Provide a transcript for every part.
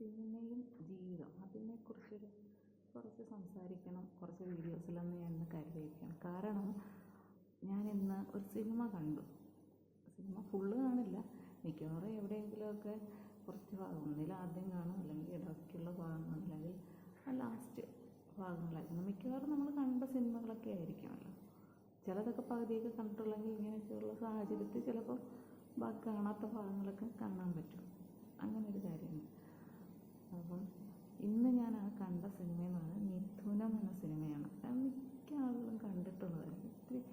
സിനിമയും ജീവിതം അതിനെക്കുറിച്ചൊരു കുറച്ച് സംസാരിക്കണം കുറച്ച് വീഡിയോസിലൊന്ന് ഞാൻ ഇന്ന് കരുതിയിരിക്കുകയാണ്. കാരണം ഞാനിന്ന് ഒരു സിനിമ കണ്ടു. സിനിമ ഫുള്ള് കാണില്ല. മിക്കവാറും എവിടെയെങ്കിലുമൊക്കെ കുറച്ച് ഭാഗം ഒന്നിൽ ആദ്യം കാണും അല്ലെങ്കിൽ ഇടയ്ക്കുള്ള ഭാഗങ്ങൾ അല്ലെങ്കിൽ ലാസ്റ്റ് ഭാഗങ്ങളായിരുന്നു മിക്കവാറും നമ്മൾ കണ്ട സിനിമകളൊക്കെ ആയിരിക്കുമല്ലോ. ചിലതൊക്കെ പകുതിയൊക്കെ കണ്ടിട്ടുള്ളെങ്കിൽ ഇങ്ങനെയൊക്കെയുള്ള സാഹചര്യത്തിൽ ചിലപ്പോൾ ബാക്കി കാണാത്ത ഭാഗങ്ങളൊക്കെ കാണാൻ പറ്റും. അങ്ങനെ ഒരു കാര്യമുണ്ട് അപ്പം ഇന്ന് ഞാൻ ആ കണ്ട സിനിമ എന്ന് പറഞ്ഞാൽ മിഥുനം എന്ന സിനിമയാണ്. അത് മിക്ക ആളുകളും കണ്ടിട്ടുള്ളതായിരിക്കും. ഇത്തിരി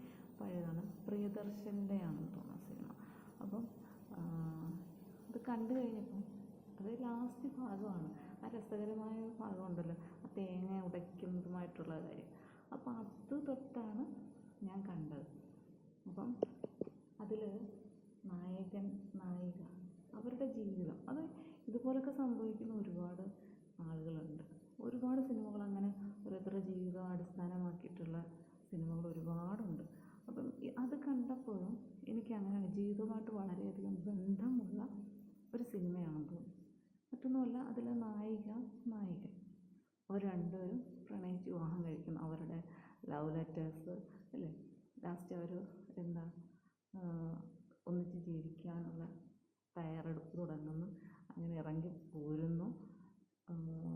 പഴയതാണ്. പ്രിയദർശന്റെ ആണെന്ന് തോന്നുന്നു സിനിമ. അപ്പം അത് കണ്ടു കഴിഞ്ഞപ്പം അത് ലാസ്റ്റ് ഭാഗമാണ്. ആ രസകരമായ ഭാഗമുണ്ടല്ലോ. ആ തേങ്ങ ഉടയ്ക്കുന്നതുമായിട്ടുള്ള കാര്യം. അപ്പം അത് തൊട്ടാണ് ഞാൻ കണ്ടത്. അപ്പം അതിൽ നായകൻ നായിക അവരുടെ ജീവിതം. അത് ഇതുപോലൊക്കെ സംഭവിക്കുന്ന ഒരുപാട് ആളുകളുണ്ട്. ഒരുപാട് സിനിമകൾ അങ്ങനെ ഓരോരുത്തരുടെ ജീവിതം അടിസ്ഥാനമാക്കിയിട്ടുള്ള സിനിമകൾ ഒരുപാടുണ്ട്. അപ്പം അത് കണ്ടപ്പോഴും എനിക്ക് അങ്ങനെ ജീവിതവുമായിട്ട് വളരെയധികം ബന്ധമുള്ള ഒരു സിനിമയാണെന്ന് തോന്നി മറ്റൊന്നുമല്ല അതിലെ നായിക നായകൻ. അവർ രണ്ടുപേരും പ്രണയിച്ച് വിവാഹം കഴിക്കുന്നു. അവരുടെ ലവ് ലെറ്റേഴ്സ് അല്ലേ? ലാസ്റ്റ് അവർ എന്താ ഒന്നിച്ച് ജീവിക്കാനുള്ള തയ്യാറെടുപ്പ് തുടങ്ങുന്നു. അങ്ങനെ ഇറങ്ങി പോരുന്നു. അങ്ങനെ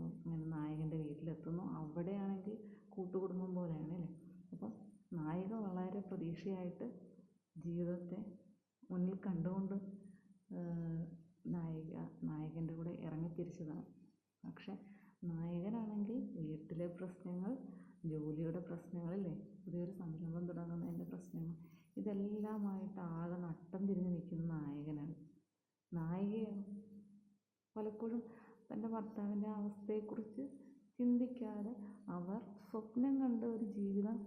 നായകന്റെ വീട്ടിലെത്തുന്നു. അവിടെയാണെങ്കിൽ കൂട്ടുകുടുംബം പോലെയാണ് അല്ലേ? അപ്പം നായിക വളരെ പ്രതീക്ഷയായിട്ട് ജീവിതത്തെ മുന്നിൽ കണ്ടുകൊണ്ട് നായിക നായകന്റെ കൂടെ ഇറങ്ങി തിരിച്ചതാണ് പക്ഷേ നായകനാണെങ്കിൽ വീട്ടിലെ പ്രശ്നങ്ങൾ ജോലിയുടെ പ്രശ്നങ്ങളില്ലേ പുതിയൊരു സംരംഭം തുടങ്ങുന്നതിന്റെ പ്രശ്നങ്ങൾ ഇതെല്ലാമായിട്ട് ആകെ നട്ടം തിരിഞ്ഞ് നിൽക്കുന്ന നായകനാണ്. നായികയോ പലപ്പോഴും തന്റെ ഭർത്താവിന്റെ അവസ്ഥയെക്കുറിച്ച് ചിന്തിക്കാതെ അവർ സ്വപ്നം കണ്ട ഒരു ജീവിതം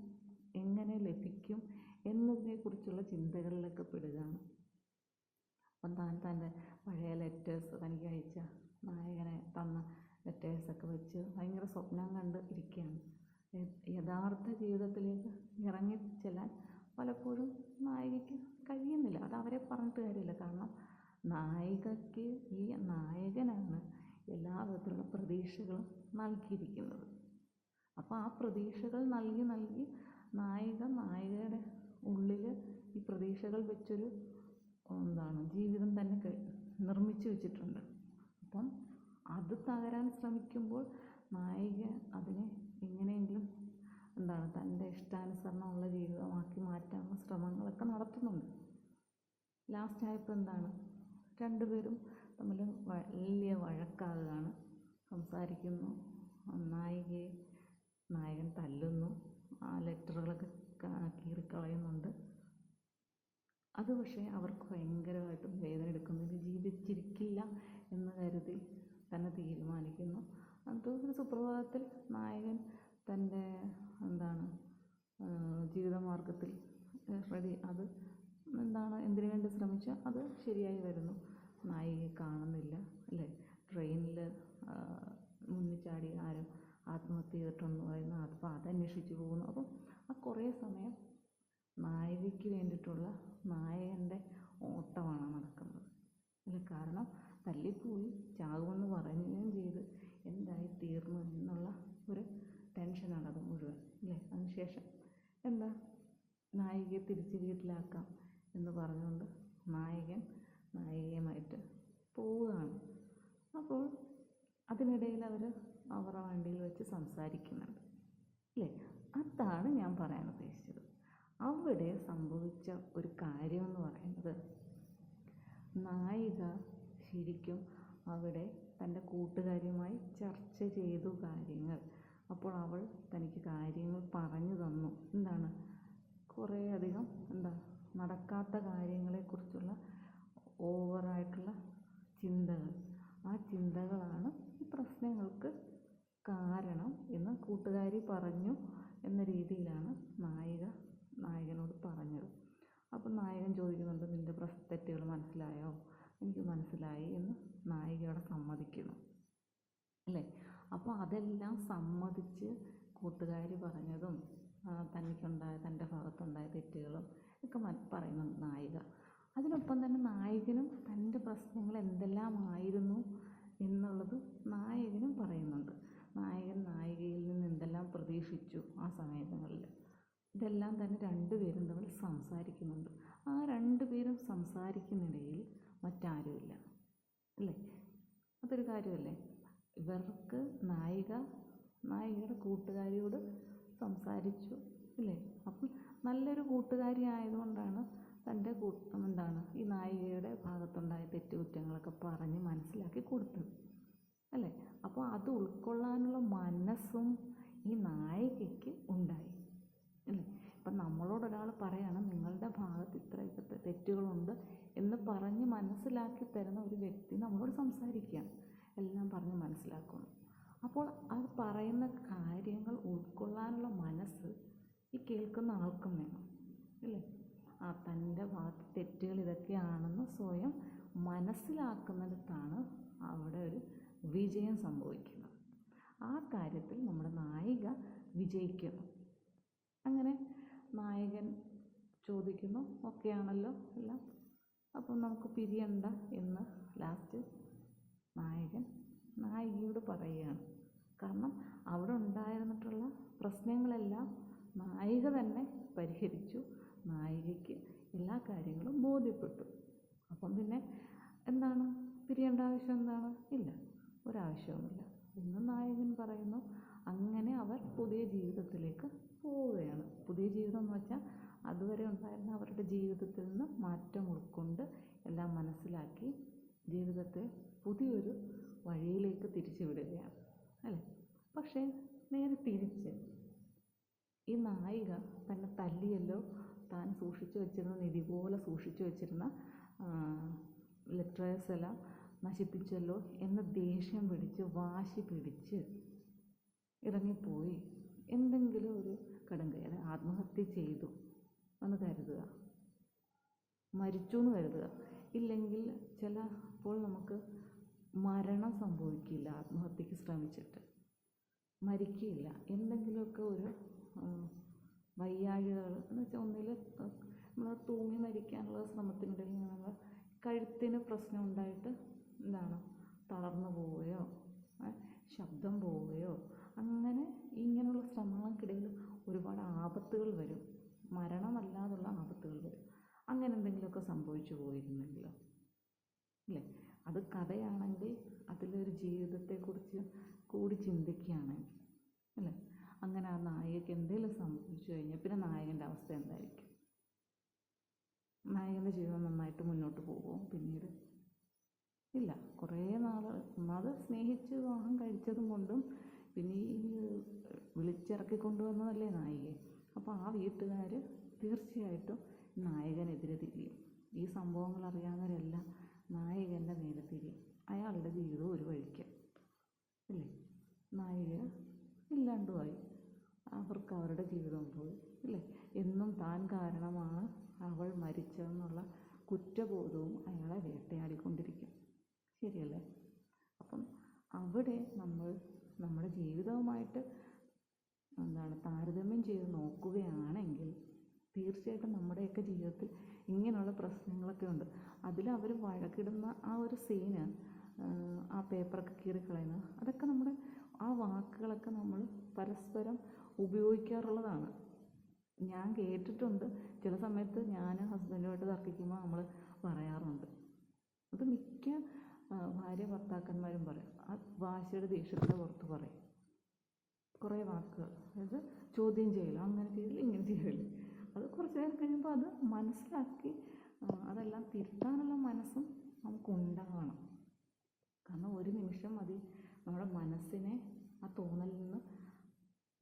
എങ്ങനെ ലഭിക്കും എന്നതിനെക്കുറിച്ചുള്ള ചിന്തകളിലൊക്കെ പെടുകയാണ്. അപ്പം താൻ തന്റെ പഴയ ലെറ്റേഴ്സ് തനിക്ക് അയച്ച നായകനെ തന്ന ലെറ്റേഴ്സൊക്കെ വെച്ച് ഭയങ്കര സ്വപ്നം കണ്ട് ഇരിക്കുകയാണ്. യഥാർത്ഥ ജീവിതത്തിലേക്ക് ഇറങ്ങി ചെല്ലാൻ പലപ്പോഴും നായികയ്ക്ക് കഴിയുന്നില്ല. അത് അവരെ പറഞ്ഞിട്ട് കാര്യമില്ല. നായികയ്ക്ക് ഈ നായകനാണ് എല്ലാ വിധത്തിലുള്ള പ്രതീക്ഷകളും നൽകിയിരിക്കുന്നത്. അപ്പോൾ ആ പ്രതീക്ഷകൾ നൽകി നൽകി നായിക നായികയുടെ ഉള്ളിൽ ഈ പ്രതീക്ഷകൾ വെച്ചൊരു എന്താണ് ജീവിതം തന്നെ നിർമ്മിച്ചു വെച്ചിട്ടുണ്ട്. അപ്പം അത് തകരാൻ ശ്രമിക്കുമ്പോൾ നായിക അതിനെ എങ്ങനെയെങ്കിലും എന്താണ് തന്റെ ഇഷ്ടാനുസരണമുള്ള ജീവിതമാക്കി മാറ്റാനുള്ള ശ്രമങ്ങളൊക്കെ നടത്തുന്നുണ്ട്. ലാസ്റ്റ് ആയപ്പോൾ എന്താണ് രണ്ടുപേരും തമ്മിൽ വലിയ വഴക്കാകുകയാണ് സംസാരിക്കുന്നു. നായികയെ നായകൻ തല്ലുന്നു. ആ ലെറ്ററുകളൊക്കെ കീറിക്കളയുന്നുണ്ട്. അത് പക്ഷേ അവർക്ക് ഭയങ്കരമായിട്ടും വേദന എടുക്കുന്നു. ജീവിച്ചിരിക്കില്ല എന്ന് കരുതി തന്നെ തീരുമാനിക്കുന്നു. അത് ഒരു സുപ്രഭാതത്തിൽ നായകൻ തന്റെ എന്താണ് ജീവിതമാർഗത്തിൽ റെഡി. അത് എന്താണ് എന്തിനു വേണ്ടി ശ്രമിച്ചോ അത് ശരിയായി വരുന്നു. നായികയെ കാണുന്നില്ല അല്ലേ? ട്രെയിനിൽ മുന്നിൽ ചാടി ആരും ആത്മഹത്യ ചെയ്തിട്ടെന്ന് പറയുന്നു അപ്പോൾ അതന്വേഷിച്ച് പോകുന്നു. അപ്പം ആ കുറേ സമയം നായികയ്ക്ക് വേണ്ടിയിട്ടുള്ള നായകന്റെ ഓട്ടമാണ് നടക്കുന്നത്. അല്ല? കാരണം തല്ലിപ്പോയി ചാകുമെന്ന് പറയുകയും ചെയ്ത് എന്തായി തീർന്നു എന്നുള്ള ഒരു ടെൻഷനാണ് അത് മുഴുവൻ. അല്ലേ? അതിനുശേഷം എന്താ? നായികയെ തിരിച്ച് വീട്ടിലാക്കാം. എന്ന് പറഞ്ഞുകൊണ്ട് നായകൻ നായികയുമായിട്ട് പോവുകയാണ്. അപ്പോൾ അതിനിടയിൽ അവർ അവരുടെ വണ്ടിയിൽ വെച്ച് സംസാരിക്കുന്നുണ്ട്. അല്ലേ അതാണ് ഞാൻ പറയാൻ ഉദ്ദേശിച്ചത്. അവിടെ സംഭവിച്ച ഒരു കാര്യമെന്ന് പറയുന്നത് നായിക ശരിക്കും അവിടെ തന്റെ കൂട്ടുകാരിയുമായി ചർച്ച ചെയ്തു കാര്യങ്ങൾ. അപ്പോൾ അവൾ തനിക്ക് കാര്യങ്ങൾ പറഞ്ഞു തന്നു എന്താണ് കുറേ അധികം എന്താ നടക്കാത്ത കാര്യങ്ങളെക്കുറിച്ചുള്ള ഓവറായിട്ടുള്ള ചിന്തകൾ. ആ ചിന്തകളാണ് ഈ പ്രശ്നങ്ങൾക്ക് കാരണം എന്ന് കൂട്ടുകാരി പറഞ്ഞു എന്ന രീതിയിലാണ് നായിക നായകനോട് പറഞ്ഞത്. അപ്പം നായകൻ ചോദിക്കുന്നുണ്ട് നിന്റെ പ്രശ്ന തെറ്റുകൾ മനസ്സിലായോ? എനിക്ക് മനസ്സിലായി എന്ന് നായികയോടെ സമ്മതിക്കുന്നു. അല്ലേ? അപ്പോൾ അതെല്ലാം സമ്മതിച്ച് കൂട്ടുകാരി പറഞ്ഞതും തനിക്കുണ്ടായ തന്റെ ഭാഗത്തുണ്ടായ തെറ്റുകളും ഒക്കെ പറയുന്നു നായിക. അതിനൊപ്പം തന്നെ നായകനും തന്റെ പ്രശ്നങ്ങൾ എന്തെല്ലാമായിരുന്നു എന്നുള്ളത് നായകനും പറയുന്നുണ്ട്. നായകൻ നായികയിൽ നിന്ന് എന്തെല്ലാം പ്രതീക്ഷിച്ചു ആ സമയങ്ങളിൽ. ഇതെല്ലാം തന്നെ രണ്ടുപേരും തമ്മിൽ സംസാരിക്കുന്നുണ്ട്. ആ രണ്ടുപേരും സംസാരിക്കുന്നിടയിൽ മറ്റാരുമില്ല. അല്ലേ? അതൊരു കാര്യമല്ലേ? ഇവർക്ക് നായിക നായികയുടെ കൂട്ടുകാരിയോട് സംസാരിച്ചു. അല്ലേ? അപ്പം നല്ലൊരു കൂട്ടുകാരി ആയതുകൊണ്ടാണ് തന്റെ എന്താണ് ഈ നായികയുടെ ഭാഗത്തുണ്ടായ തെറ്റുകുറ്റങ്ങളൊക്കെ പറഞ്ഞ് മനസ്സിലാക്കി കൊടുത്തത്. അല്ലേ? അപ്പോൾ അത് ഉൾക്കൊള്ളാനുള്ള മനസ്സും ഈ നായികയ്ക്ക് ഉണ്ടായി. അല്ലേ? ഇപ്പം നമ്മളോട് ഒരാൾ പറയാണ് നിങ്ങളുടെ ഭാഗത്ത് ഇത്രയൊക്കെ തെറ്റുകളുണ്ട് എന്ന് പറഞ്ഞ് മനസ്സിലാക്കി തരുന്ന ഒരു വ്യക്തി നമ്മളോട് സംസാരിക്കുകയാണ് എല്ലാം പറഞ്ഞ് മനസ്സിലാക്കുന്നു. അപ്പോൾ അത് പറയുന്ന കാര്യങ്ങൾ ഉൾക്കൊള്ളാനുള്ള മനസ്സ് ഈ കേൾക്കുന്ന ആൾക്കും വേണം അല്ലേ? ആ തന്റെ ഭാഗത്ത് തെറ്റുകൾ ഇതൊക്കെയാണെന്ന് സ്വയം മനസ്സിലാക്കുന്നിടത്താണ് അവിടെ ഒരു വിജയം സംഭവിക്കുന്നത്. ആ കാര്യത്തിൽ നമ്മുടെ നായിക വിജയിക്കുന്നു. അങ്ങനെ നായകൻ ചോദിക്കുന്നു ഓക്കെയാണല്ലോ? എല്ലാം അപ്പം നമുക്ക് പിരിയണ്ട എന്ന് ലാസ്റ്റ് നായകൻ നായികയോട് പറയുകയാണ്. കാരണം അവിടെ ഉണ്ടായിരുന്നിട്ടുള്ള നായിക തന്നെ പരിഹരിച്ചു. നായികയ്ക്ക് എല്ലാ കാര്യങ്ങളും ബോധ്യപ്പെട്ടു. അപ്പം പിന്നെ എന്താണ്? പിരിയേണ്ട ആവശ്യം എന്താണ്? ഇല്ല. ഒരാവശ്യവുമില്ല. ഇന്ന് നായകൻ പറയുന്നു അങ്ങനെ അവർ പുതിയ ജീവിതത്തിലേക്ക് പോവുകയാണ്. പുതിയ ജീവിതം എന്ന് വെച്ചാൽ അതുവരെ ഉണ്ടായിരുന്ന അവരുടെ ജീവിതത്തിൽ നിന്ന് മാറ്റം ഉൾക്കൊണ്ട് എല്ലാം മനസ്സിലാക്കി ജീവിതത്തെ പുതിയൊരു വഴിയിലേക്ക് തിരിച്ചു വിടുകയാണ്. അല്ലേ? പക്ഷേ നേരെ തിരിച്ച് ഈ നായിക തന്നെ തല്ലിയല്ലോ താൻ സൂക്ഷിച്ചു വെച്ചിരുന്ന നിധി പോലെ സൂക്ഷിച്ചു വെച്ചിരുന്ന ലെറ്റേഴ്സ് എല്ലാം നശിപ്പിച്ചല്ലോ എന്ന ദേഷ്യം പിടിച്ച് വാശി പിടിച്ച് ഇറങ്ങിപ്പോയി. എന്തെങ്കിലും ഒരു കടുങ്കൈ അതായത് ആത്മഹത്യ ചെയ്തു എന്ന് കരുതുക. മരിച്ചു എന്ന് കരുതുക. ഇല്ലെങ്കിൽ ചിലപ്പോൾ നമുക്ക് മരണം സംഭവിക്കില്ല ആത്മഹത്യക്ക് ശ്രമിച്ചിട്ട്. മരിക്കില്ല എന്തെങ്കിലുമൊക്കെ ഒരു വയ്യാഴികൾ എന്ന് വെച്ചാൽ ഒന്നിൽ നമ്മൾ തൂങ്ങി മരിക്കാനുള്ള ശ്രമത്തിനിടയിൽ നമ്മൾ കഴുത്തിന് പ്രശ്നം ഉണ്ടായിട്ട് എന്താണ്? തളർന്നു പോവുകയോ ശബ്ദം പോവുകയോ അങ്ങനെ ഇങ്ങനെയുള്ള ശ്രമങ്ങൾക്കിടയിൽ ഒരുപാട് ആപത്തുകൾ വരും. മരണമല്ലാതുള്ള ആപത്തുകൾ വരും. അങ്ങനെ എന്തെങ്കിലുമൊക്കെ സംഭവിച്ചു പോയിരുന്നെങ്കിലോ? അല്ലേ? അത് കഥയാണെങ്കിൽ അതിലൊരു ജീവിതത്തെക്കുറിച്ച് കൂടി ചിന്തിക്കുകയാണെങ്കിൽ അല്ലേ? അങ്ങനെ ആ നായികയ്ക്ക് എന്തെങ്കിലും സംഭവിച്ചു കഴിഞ്ഞാൽ പിന്നെ നായകന്റെ അവസ്ഥ എന്തായിരിക്കും? നായകന്റെ ജീവിതം നന്നായിട്ട് മുന്നോട്ട് പോകുമോ പിന്നീട്? ഇല്ല. കുറേ നാൾ ഒന്നാമത് സ്നേഹിച്ച് വിവാഹം കഴിച്ചതും കൊണ്ടും പിന്നെ ഈ വിളിച്ചിറക്കി കൊണ്ടുവന്നതല്ലേ നായികയെ. അപ്പോൾ ആ വീട്ടുകാർ തീർച്ചയായിട്ടും നായകനെതിരെ തിരിയും. ഈ സംഭവങ്ങൾ അറിയാവുന്നവരെല്ലാം നായകന്റെ നേരെ തിരിയും. അയാളുടെ ജീവിതം ഒരു വഴിക്ക്. ഇല്ലേ? നായിക ഇല്ലാണ്ടുമായി അവർക്ക് അവരുടെ ജീവിതം പോയി ഇല്ലേ എന്നും താൻ കാരണമാണ് അവൾ മരിച്ചതെന്നുള്ള കുറ്റബോധവും അയാളെ വേട്ടയാടിക്കൊണ്ടിരിക്കും. ശരിയല്ലേ? അപ്പം അവിടെ നമ്മൾ നമ്മുടെ ജീവിതവുമായിട്ട് എന്താണ് താരതമ്യം ചെയ്ത് നോക്കുകയാണെങ്കിൽ തീർച്ചയായിട്ടും നമ്മുടെയൊക്കെ ജീവിതത്തിൽ ഇങ്ങനെയുള്ള പ്രശ്നങ്ങളൊക്കെ ഉണ്ട്. അതിൽ അവർ വഴക്കിടുന്ന ആ ഒരു സീന് ആ പേപ്പറൊക്കെ കീറിക്കളയുന്ന അതൊക്കെ നമ്മുടെ ആ വാക്കുകളൊക്കെ നമ്മൾ പരസ്പരം ഉപയോഗിക്കാറുള്ളതാണ്. ഞാൻ കേട്ടിട്ടുണ്ട്. ചില സമയത്ത് ഞാൻ ഹസ്ബൻഡുമായിട്ട് തർക്കിക്കുമ്പോൾ നമ്മൾ പറയാറുണ്ട്. അത് മിക്ക ഭാര്യ ഭർത്താക്കന്മാരും പറയും. ആ ഭാഷയുടെ ദേഷ്യത്തിന്റെ പുറത്ത് പറയും. കുറേ വാക്കുകൾ. അതായത് ചോദ്യം ചെയ്യൽ അങ്ങനെ ചെയ്യൽ ഇങ്ങനെ ചെയ്യൽ അത് കുറച്ച് നേരം കഴിയുമ്പോൾ അത് മനസ്സിലാക്കി അതെല്ലാം തിരുത്താനുള്ള മനസ്സും നമുക്കുണ്ടാകണം കാരണം ഒരു നിമിഷം മതി നമ്മുടെ മനസ്സിനെ ആ തോന്നലിൽ നിന്ന്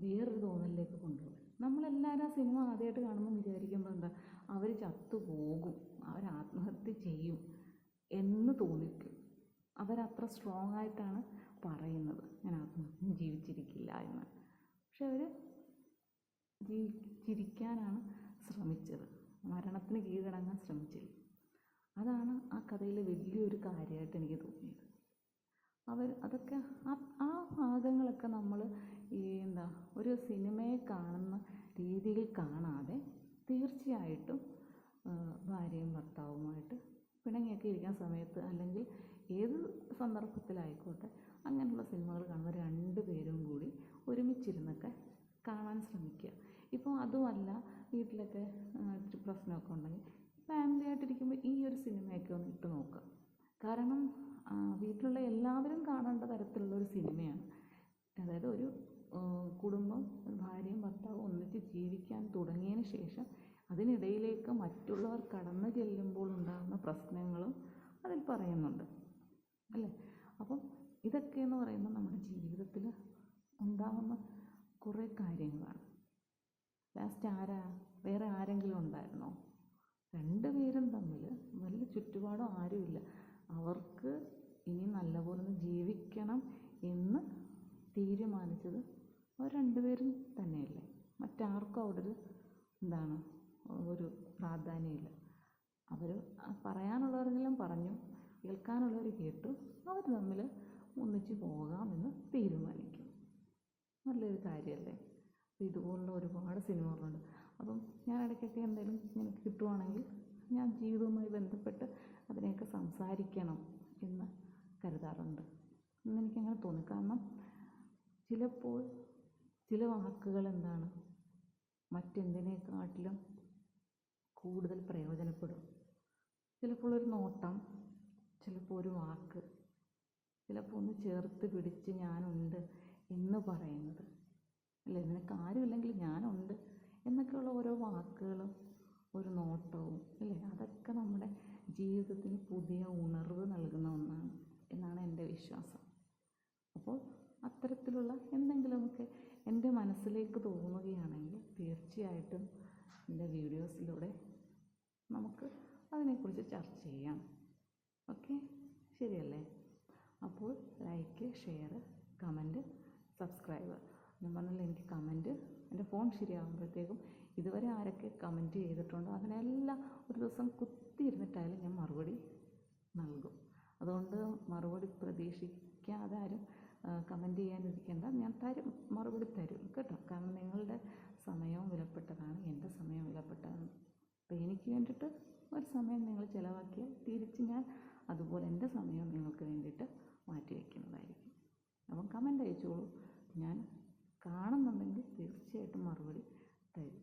വേറൊരു തോന്നലിലേക്ക് കൊണ്ടുപോകും നമ്മളെല്ലാവരും ആ സിനിമ ആദ്യമായിട്ട് കാണുമ്പോൾ വിചാരിക്കുമ്പോൾ എന്താ അവർ ചത്തുപോകും അവർ ആത്മഹത്യ ചെയ്യും എന്ന് തോന്നിക്കും. അവരത്ര സ്ട്രോങ് ആയിട്ടാണ് പറയുന്നത്. ഞാൻ ആത്മഹത്യ ജീവിച്ചിരിക്കില്ല എന്ന്. പക്ഷെ അവർ ജീവിച്ചിരിക്കാനാണ് ശ്രമിച്ചത്. മരണത്തിന് കീഴടങ്ങാൻ ശ്രമിച്ചില്ല. അതാണ് ആ കഥയിലെ വലിയൊരു കാര്യമായിട്ട് എനിക്ക് തോന്നിയത്. അവർ അതൊക്കെ ആ ആ ഭാഗങ്ങളൊക്കെ നമ്മൾ ഈ എന്താ ഒരു സിനിമയെ കാണുന്ന രീതിയിൽ കാണാതെ തീർച്ചയായിട്ടും ഭാര്യയും ഭർത്താവുമായിട്ട് പിണങ്ങിയൊക്കെ ഇരിക്കുന്ന സമയത്ത് അല്ലെങ്കിൽ ഏത് സന്ദർഭത്തിലായിക്കോട്ടെ അങ്ങനെയുള്ള സിനിമകൾ കാണുമ്പോൾ രണ്ട് പേരും കൂടി ഒരുമിച്ചിരുന്നൊക്കെ കാണാൻ ശ്രമിക്കുക. ഇപ്പോൾ അതുമല്ല വീട്ടിലൊക്കെ ഇത്തിരി പ്രശ്നമൊക്കെ ഉണ്ടെങ്കിൽ ഫാമിലി ആയിട്ടിരിക്കുമ്പോൾ ഈ ഒരു സിനിമയൊക്കെ ഒന്ന് ഇട്ട് നോക്കുക. കാരണം വീട്ടിലുള്ള എല്ലാവരും കാണേണ്ട തരത്തിലുള്ള ഒരു സിനിമയാണ്. അതായത് ഒരു കുടുംബം ഭാര്യയും ഭർത്താവും ഒന്നിച്ച് ജീവിക്കാൻ തുടങ്ങിയതിന് ശേഷം അതിനിടയിലേക്ക് മറ്റുള്ളവർ കടന്നു ചെല്ലുമ്പോൾ ഉണ്ടാകുന്ന പ്രശ്നങ്ങളും അതിൽ പറയുന്നുണ്ട്. അല്ലേ? അപ്പം ഇതൊക്കെയെന്ന് പറയുമ്പോൾ നമ്മുടെ ജീവിതത്തിൽ ഉണ്ടാകുന്ന കുറേ കാര്യങ്ങളാണ്. ലാസ്റ്റ് ആരാ? വേറെ ആരെങ്കിലും ഉണ്ടായിരുന്നോ? രണ്ടുപേരും തമ്മിൽ വലിയ ചുറ്റുപാടും ആരുമില്ല. അവർക്ക് ഇനി നല്ലപോലെ ജീവിക്കണം എന്ന് തീരുമാനിച്ചത് അവർ രണ്ടുപേരും തന്നെയല്ലേ? മറ്റാർക്കും അവിടെ ഒരു എന്താണ് ഒരു പ്രാധാന്യമില്ല. അവർ പറയാനുള്ളവരെങ്കിലും പറഞ്ഞു കേൾക്കാനുള്ളവർ കേട്ടു അവർ തമ്മിൽ ഒന്നിച്ച് പോകാമെന്ന് തീരുമാനിക്കും. നല്ലൊരു കാര്യമല്ലേ? അപ്പോൾ ഇതുപോലുള്ള ഒരുപാട് സിനിമകളുണ്ട്. അപ്പം ഞാൻ ഇടയ്ക്കൊക്കെ എന്തെങ്കിലും ഇങ്ങനെ കിട്ടുവാണെങ്കിൽ ഞാൻ ജീവിതവുമായി ബന്ധപ്പെട്ട് അതിനെയൊക്കെ സംസാരിക്കണം എന്ന് കരുതാറുണ്ട്. എന്നെനിക്കങ്ങനെ തോന്നി. കാരണം ചിലപ്പോൾ ചില വാക്കുകൾ എന്താണ് മറ്റെന്തിനേക്കാട്ടിലും കൂടുതൽ പ്രയോജനപ്പെടും. ചിലപ്പോൾ ഒരു നോട്ടം ചിലപ്പോൾ ഒരു വാക്ക് ചിലപ്പോൾ ഒന്ന് ചേർത്ത് പിടിച്ച് ഞാനുണ്ട് എന്ന് പറയുന്നത്. അല്ലേ? നിനക്ക് ആരുമില്ലെങ്കിൽ ഞാനുണ്ട് എന്നൊക്കെയുള്ള ഓരോ വാക്കുകളും ഒരു നോട്ടവും അല്ലേ? അതൊക്കെ നമ്മുടെ ജീവിതത്തിന് പുതിയ ഉണർവ് നൽകുന്ന ഒന്നാണ് എന്നാണ് എന്റെ വിശ്വാസം. അപ്പോൾ അത്തരത്തിലുള്ള എന്തെങ്കിലുമൊക്കെ എന്റെ മനസ്സിലേക്ക് തോന്നുകയാണെങ്കിൽ തീർച്ചയായിട്ടും എന്റെ വീഡിയോസിലൂടെ നമുക്ക് അതിനെക്കുറിച്ച് ചർച്ച ചെയ്യാം. ഓക്കെ? ശരിയല്ലേ? അപ്പോൾ ലൈക്ക് ഷെയർ കമന്റ് സബ്സ്ക്രൈബ്. ഞാൻ പറഞ്ഞല്ലോ എനിക്ക് കമന്റ് എന്റെ ഫോൺ ശരിയാകുമ്പോഴത്തേക്കും ഇതുവരെ ആരൊക്കെ കമന്റ് ചെയ്തിട്ടുണ്ടോ അതിനെല്ലാം ഒരു ദിവസം കുത്തിയിരുന്നിട്ടായാലും ഞാൻ മറുപടി നൽകും. അതുകൊണ്ട് മറുപടി പ്രതീക്ഷിക്കാതെ ആരും കമന്റ് ചെയ്യാനിരിക്കേണ്ട. ഞാൻ തരും. മറുപടി തരും. കേട്ടോ? കാരണം നിങ്ങളുടെ സമയവും വിലപ്പെട്ടതാണ്. എന്റെ സമയവും വിലപ്പെട്ടതാണ്. അപ്പോൾ എനിക്ക് വേണ്ടിയിട്ട് ഒരു സമയം നിങ്ങൾ ചിലവാക്കിയാൽ തിരിച്ച് ഞാൻ അതുപോലെ എന്റെ സമയം നിങ്ങൾക്ക് വേണ്ടിയിട്ട് മാറ്റി വയ്ക്കുന്നതായിരിക്കും. അപ്പം കമന്റ് അയച്ചോളൂ. ഞാൻ കാണുന്നുണ്ടെങ്കിൽ തീർച്ചയായിട്ടും മറുപടി തരും.